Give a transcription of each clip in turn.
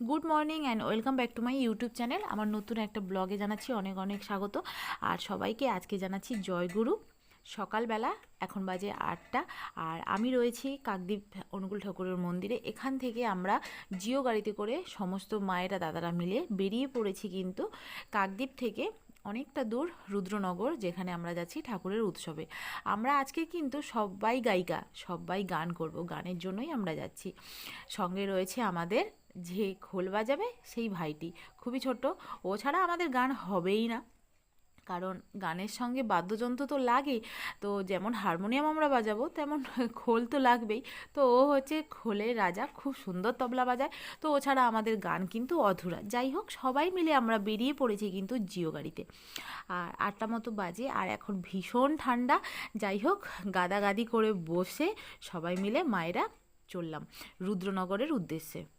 Good morning and welcome back to my YouTube channel. আমার নতুন একটা ব্লগে জানাচ্ছি অনেক অনেক স্বাগত। আর সবাইকে আজকে জানাচ্ছি জয়গুরু। সকালবেলা এখন বাজে আটটা আর আমি রয়েছি কাকদ্বীপ অনুকূল ঠাকুরের মন্দিরে। এখান থেকে আমরা জিও গাড়িতে করে সমস্ত মায়েরা দাদারা মিলে বেরিয়ে পড়েছি কিন্তু কাকদ্বীপ থেকে অনেকটা দূর রুদ্রনগর যেখানে আমরা যাচ্ছি ঠাকুরের উৎসবে। আমরা আজকে কিন্তু সবাই গায়িকা, সবাই গান করব, গানের জন্যই আমরা যাচ্ছি। সঙ্গে রয়েছে আমাদের যে খোল বাজাবে সেই ভাইটি। খুবই ছোট। ও ছাড়া আমাদের গান হবেই না। কারণ গানের সঙ্গে বাদ্যযন্ত্র তো লাগেই। তো যেমন হারমোনিয়াম আমরা বাজাবো, তেমন খোল তো লাগবেই। তো ও হচ্ছে খোলের রাজা, খুব সুন্দর তবলা বাজায়। তো ও ছাড়া আমাদের গান কিন্তু অধুরা। যাই হোক, সবাই মিলে আমরা বেরিয়ে পড়েছি কিন্তু জিও গাড়িতে। আর আটটা মতো বাজে, আর এখন ভীষণ ঠান্ডা। যাই হোক, গাদাগাদি করে বসে সবাই মিলে মায়েরা চললাম রুদ্রনগরের উদ্দেশ্যে।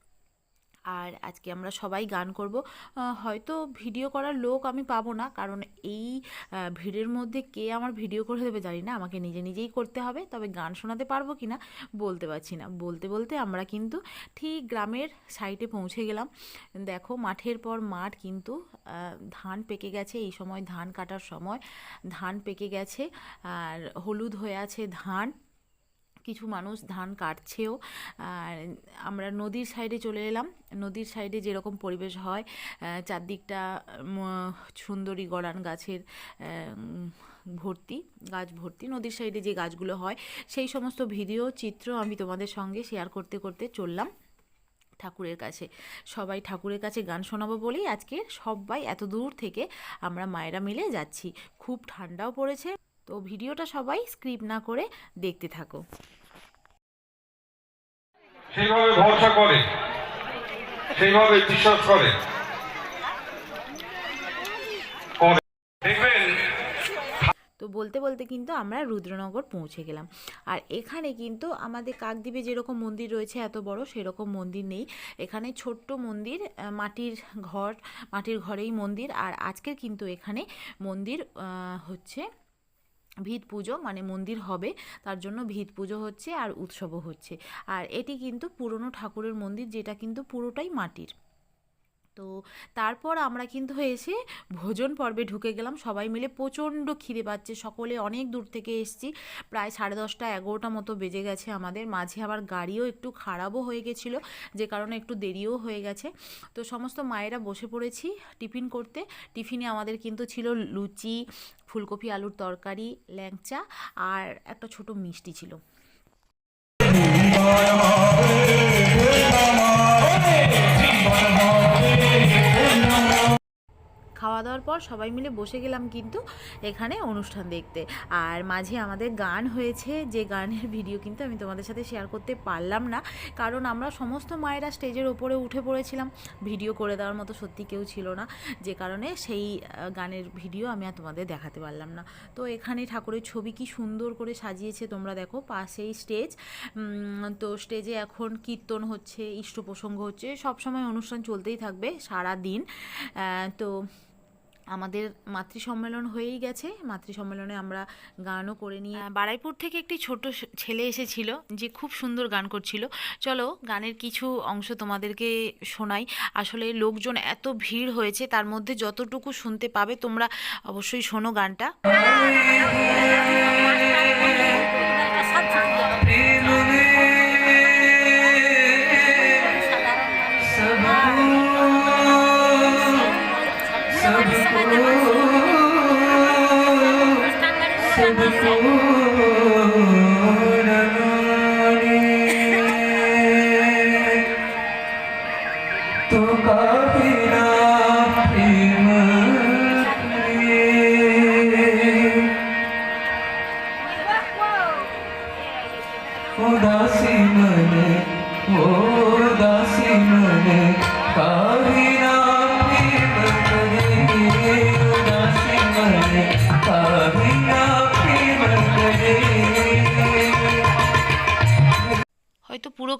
আর আজকে আমরা সবাই গান করব। হয়তো ভিডিও করার লোক আমি পাবো না, কারণ এই ভিড়ের মধ্যে কে আমার ভিডিও করে দেবে জানি না, আমাকে নিজে নিজেই করতে হবে, তবে গান শোনাতে পারব কি না বলতে পারছি না। বলতে বলতে আমরা কিন্তু ঠিক গ্রামের সাইডে পৌঁছে গেলাম। দেখো মাঠের পর মাঠ কিন্তু ধান পেকে গেছে, এই সময় ধান কাটার সময় ধান পেকে গেছে, আর হলুদ হয়ে আছে ধান। কিছু মানুষ ধান কাটছেও। আর আমরা নদীর সাইডে চলে এলাম। নদীর সাইডে যেরকম পরিবেশ হয় চারদিকটা সুন্দরী গড়ান গাছের ভর্তি, গাছ ভর্তি। নদীর সাইডে যে গাছগুলো হয়, সেই সমস্ত ভিডিও, চিত্র আমি তোমাদের সঙ্গে শেয়ার করতে করতে চললাম ঠাকুরের কাছে। সবাই ঠাকুরের কাছে গান শোনাবো বলেই আজকে সবাই এত দূর থেকে আমরা মায়েরা মিলে যাচ্ছি। খুব ঠান্ডাও পড়েছে। তো ভিডিওটা সবাই স্ক্রিপ না করে দেখতে থাকো। সেইভাবে ভরসা করে সেইভাবে বিশ্বাস করে। দেখবেন তো বলতে বলতে কিন্তু আমরা রুদ্রনগর পৌঁছে গেলাম। আর এখানে কিন্তু আমাদের কাকদ্বীপে যেরকম মন্দির রয়েছে এত বড় সেরকম মন্দির নেই। এখানে ছোট্ট মন্দির মাটির ঘর মাটির ঘরেই মন্দির। আর আজকের কিন্তু এখানে মন্দির হচ্ছে ভিত পুজো মানে মন্দির হবে, তার জন্য ভিত পুজো হচ্ছে আর উৎসবও হচ্ছে। আর এটি কিন্তু পুরনো ঠাকুরের মন্দির, যেটা কিন্তু পুরোটাই মাটির। তো তারপর আমরা কিন্তু এসে ভোজন পর্বে ঢুকে গেলাম। সবাই মিলে প্রচণ্ড খিদে পাচ্ছে, সকলে অনেক দূর থেকে এসছি। প্রায় সাড়ে দশটা এগারোটা মতো বেজে গেছে আমাদের, মাঝে আবার গাড়িও একটু খারাপও হয়ে গেছিল, যে কারণে একটু দেরিও হয়ে গেছে। তো সমস্ত মায়েরা বসে পড়েছি টিফিন করতে। টিফিনে আমাদের কিন্তু ছিল লুচি, ফুলকপি, আলুর তরকারি, ল্যাংচা আর একটা ছোট মিষ্টি ছিল। খাওয়া দাওয়ার পর সবাই মিলে বসে গেলাম কিন্তু এখানে অনুষ্ঠান দেখতে। আর মাঝে আমাদের গান হয়েছে, যে গানের ভিডিও কিন্তু আমি তোমাদের সাথে শেয়ার করতে পারলাম না। কারণ আমরা সমস্ত মায়েরা স্টেজের ওপরে উঠে পড়েছিলাম। ভিডিও করে দেওয়ার মতো সত্যি কেউ ছিল না। যে কারণে সেই গানের ভিডিও আমি আর তোমাদের দেখাতে পারলাম না। তো এখানে ঠাকুরের ছবি কি সুন্দর করে সাজিয়েছে তোমরা দেখো, পাশেই স্টেজ। তো স্টেজে এখন কীর্তন হচ্ছে ইষ্ট প্রসঙ্গ হচ্ছে সব সময় অনুষ্ঠান চলতেই থাকবে সারা দিন তো আমাদের মাতৃ সম্মেলন হয়েই গেছে। মাতৃ সম্মেলনে আমরা গানও করে নিয়ে বারাইপুর থেকে একটি ছোট ছেলে এসেছিল যে খুব সুন্দর গান করছিল। চলো গানের কিছু অংশ তোমাদেরকে শোনাই। আসলে লোকজন এত ভিড় হয়েছে, তার মধ্যে যতটুকু শুনতে পাবে তোমরা অবশ্যই শোনো গানটা। तो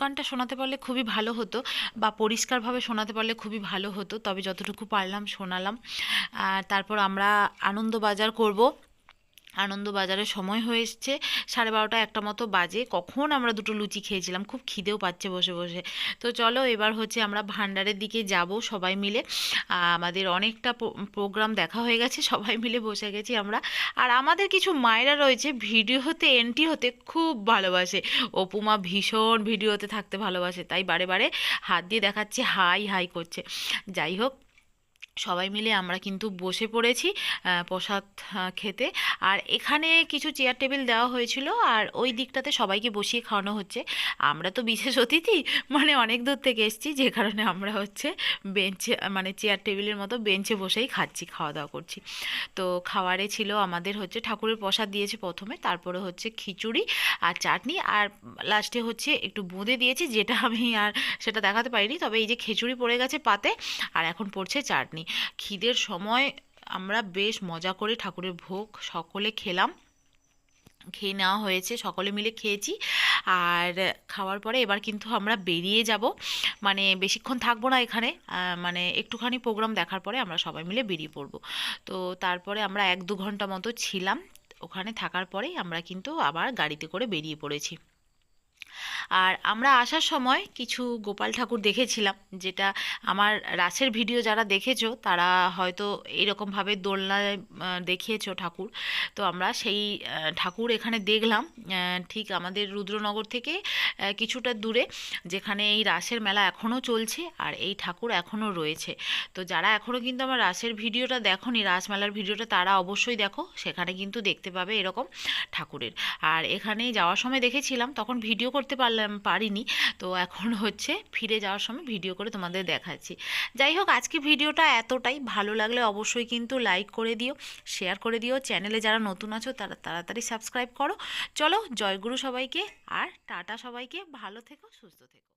গানটা শোনাতে পারলে খুবই ভালো হতো বা পরিষ্কারভাবে শোনাতে পারলে খুবই ভালো হতো। তবে যতটুকু পারলাম, শোনালাম। তারপর আমরা আনন্দবাজার করব। আনন্দবাজারের সময় হয়ে এসছে সাড়ে বারোটা একটা মতো বাজে। কখন আমরা দুটো লুচি খেয়েছিলাম, খুব খিদেও পাচ্ছে বসে বসে। তো চলো এবার হচ্ছে আমরা ভান্ডারের দিকে যাব সবাই মিলে। আমাদের অনেকটা প্রোগ্রাম দেখা হয়ে গেছে, সবাই মিলে বসে গেছি আমরা। আর আমাদের কিছু মায়েরা রয়েছে ভিডিওতে এন্ট্রি হতে খুব ভালোবাসে। অপুমা ভীষণ ভিডিওতে থাকতে ভালোবাসে, তাই বারে বারে হাত দিয়ে দেখাচ্ছে, হাই হাই করছে। যাই হোক সবাই মিলে আমরা কিন্তু বসে পড়েছি প্রসাদ খেতে। আর এখানে কিছু চেয়ার টেবিল দেওয়া হয়েছিল আর ওই দিকটাতে সবাইকে বসিয়ে খাওয়ানো হচ্ছে। আমরা তো বিশেষ অতিথি মানে অনেক দূর থেকে এসেছি, যে কারণে আমরা হচ্ছে বেঞ্চে মানে চেয়ার টেবিলের মতো বেঞ্চে বসেই খাচ্ছি খাওয়া দাওয়া করছি। তো খাওয়ারে ছিল আমাদের হচ্ছে ঠাকুরের প্রসাদ দিয়েছে প্রথমে, তারপরে হচ্ছে খিচুড়ি আর চাটনি আর লাস্টে হচ্ছে একটু বোঁদে দিয়েছি, যেটা আমি আর সেটা দেখাতে পারিনি, তবে এই যে খিচুড়ি পড়ে গেছে পাতে, আর এখন পড়ছে চাটনি। খিদের সময় আমরা বেশ মজা করে ঠাকুরের ভোগ সকলে খেলাম। খেয়ে নেওয়া হয়েছে, সকলে মিলে খেয়েছি। আর খাওয়ার পরে এবার কিন্তু আমরা বেরিয়ে যাব। মানে বেশিক্ষণ থাকব না এখানে। মানে একটুখানি প্রোগ্রাম দেখার পরে আমরা সবাই মিলে বেরিয়ে পড়ব। তো তারপরে আমরা এক দু ঘণ্টা মতো ছিলাম। ওখানে থাকার পরেই আমরা কিন্তু আবার গাড়িতে করে বেরিয়ে পড়েছি। আর আমরা আসার সময় কিছু গোপাল ঠাকুর দেখেছিলাম, যেটা আমার রাসের ভিডিও যারা দেখেছ, তারা হয়তো এরকমভাবে দোলনায় দেখিয়েছো ঠাকুর। তো আমরা সেই ঠাকুর এখানে দেখলাম ঠিক আমাদের রুদ্রনগর থেকে কিছুটা দূরে, যেখানে এই রাসের মেলা এখনও চলছে আর এই ঠাকুর এখনও রয়েছে। তো যারা এখনও কিন্তু আমার রাসের ভিডিওটা দেখোনি, রাসমেলার ভিডিওটা তারা অবশ্যই দেখো, সেখানে কিন্তু দেখতে পাবে এরকম ঠাকুরের। আর এখানে যাওয়ার সময় দেখেছিলাম, তখন ভিডিও করতে পারলাম পারিনি। তো এখন হচ্ছে ফিরে যাওয়ার সময় ভিডিও করে তোমাদের দেখাচ্ছি। যাই হোক, আজকে ভিডিওটা এতটাই। ভালো লাগলে অবশ্যই কিন্তু লাইক করে দিও শেয়ার করে দিও। চ্যানেলে যারা নতুন আছো, তারা তাড়াতাড়ি সাবস্ক্রাইব করো। চলো, জয়গুরু সবাইকে আর টাটা সবাইকে। ভালো থেকো, সুস্থ থেকো।